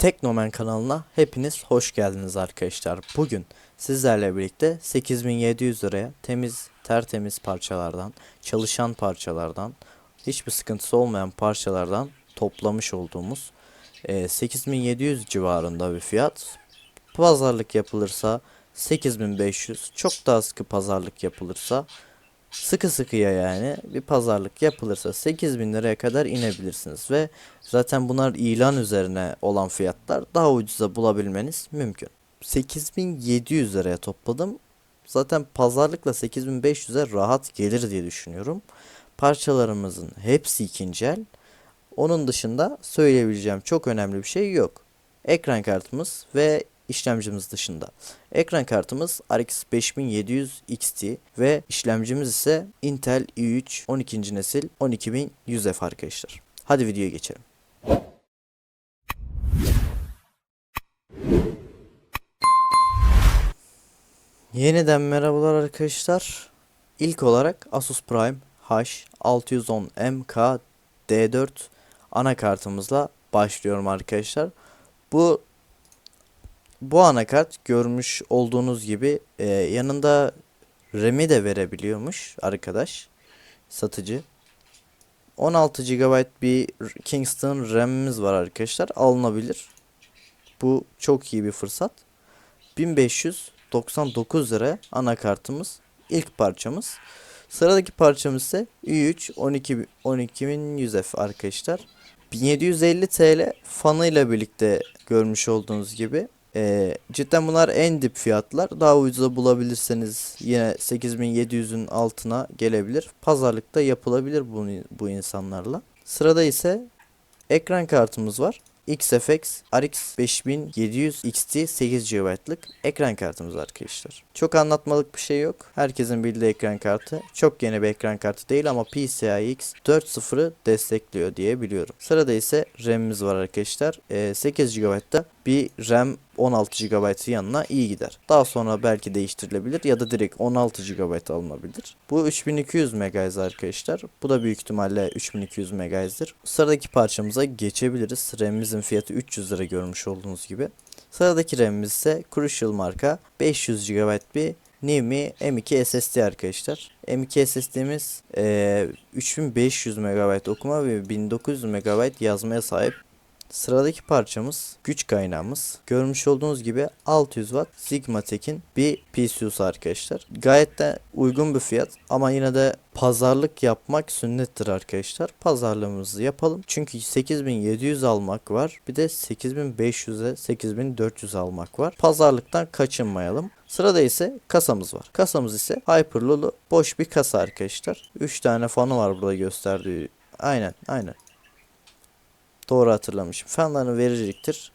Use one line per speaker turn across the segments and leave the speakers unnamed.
Teknomen kanalına hepiniz hoş geldiniz arkadaşlar. Bugün sizlerle birlikte 8700 liraya temiz, tertemiz parçalardan, çalışan parçalardan, hiçbir sıkıntısı olmayan parçalardan toplamış olduğumuz e, 8700 civarında bir fiyat. Pazarlık yapılırsa 8500, çok daha sıkı pazarlık yapılırsa sıkı sıkıya yani bir pazarlık yapılırsa 8000 liraya kadar inebilirsiniz ve zaten bunlar ilan üzerine olan fiyatlar daha ucuza bulabilmeniz mümkün. 8700 liraya topladım. Zaten pazarlıkla 8500'e rahat gelir diye düşünüyorum. Parçalarımızın hepsi ikinci el. Onun dışında söyleyebileceğim çok önemli bir şey yok. Ekran kartımız ve işlemcimiz dışında. Ekran kartımız RX 5700 XT ve işlemcimiz ise Intel i3 12. nesil 12100F arkadaşlar. Hadi videoya geçelim. Yeniden merhabalar arkadaşlar. İlk olarak Asus Prime H610MK D4 anakartımızla başlıyorum arkadaşlar. Bu bu anakart görmüş olduğunuz gibi e, yanında RAM'i de verebiliyormuş arkadaş satıcı. 16 GB bir Kingston RAM'imiz var arkadaşlar. Alınabilir. Bu çok iyi bir fırsat. 1599 lira anakartımız. ilk parçamız. Sıradaki parçamız ise i3 12 12100F arkadaşlar. 1750 TL fanıyla birlikte görmüş olduğunuz gibi ee, cidden bunlar en dip fiyatlar. Daha ucuza bulabilirseniz yine 8700'ün altına gelebilir. Pazarlıkta yapılabilir bu, bu insanlarla. Sırada ise ekran kartımız var. XFX RX 5700 XT 8 GB'lık ekran kartımız arkadaşlar. Çok anlatmalık bir şey yok. Herkesin bildiği ekran kartı. Çok yeni bir ekran kartı değil ama PCI X 4.0'ı destekliyor diye biliyorum. Sırada ise RAM'imiz var arkadaşlar. Ee, 8 GB'da bir RAM 16 GB yanına iyi gider. Daha sonra belki değiştirilebilir ya da direkt 16 GB alınabilir. Bu 3200 MHz arkadaşlar. Bu da büyük ihtimalle 3200 MHz'dir. Sıradaki parçamıza geçebiliriz. RAM'imizin fiyatı 300 lira görmüş olduğunuz gibi. Sıradaki RAM'imiz ise Crucial marka 500 GB bir NVMe M2 SSD arkadaşlar. M2 SSD'miz e, 3500 MB okuma ve 1900 MB yazmaya sahip Sıradaki parçamız güç kaynağımız. Görmüş olduğunuz gibi 600 Watt Sigmatek'in bir PCU'su arkadaşlar. Gayet de uygun bir fiyat ama yine de pazarlık yapmak sünnettir arkadaşlar. Pazarlığımızı yapalım. Çünkü 8700 almak var. Bir de 8500'e 8400 almak var. Pazarlıktan kaçınmayalım. Sırada ise kasamız var. Kasamız ise Hyperlulu boş bir kasa arkadaşlar. 3 tane fanı var burada gösterdiği. Aynen aynen. Doğru hatırlamışım. Fanlarını verecektir.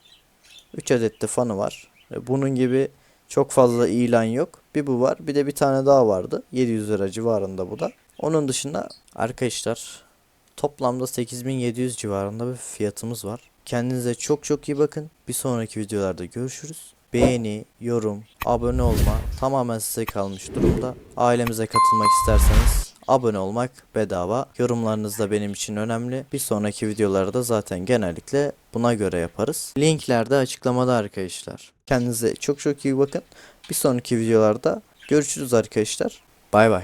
3 adet de fanı var. Bunun gibi çok fazla ilan yok. Bir bu var. Bir de bir tane daha vardı. 700 lira civarında bu da. Onun dışında arkadaşlar toplamda 8700 civarında bir fiyatımız var. Kendinize çok çok iyi bakın. Bir sonraki videolarda görüşürüz. Beğeni, yorum, abone olma tamamen size kalmış durumda. Ailemize katılmak isterseniz Abone olmak bedava. Yorumlarınız da benim için önemli. Bir sonraki videolarda zaten genellikle buna göre yaparız. Linkler de açıklamada arkadaşlar. Kendinize çok çok iyi bakın. Bir sonraki videolarda görüşürüz arkadaşlar. Bay bay.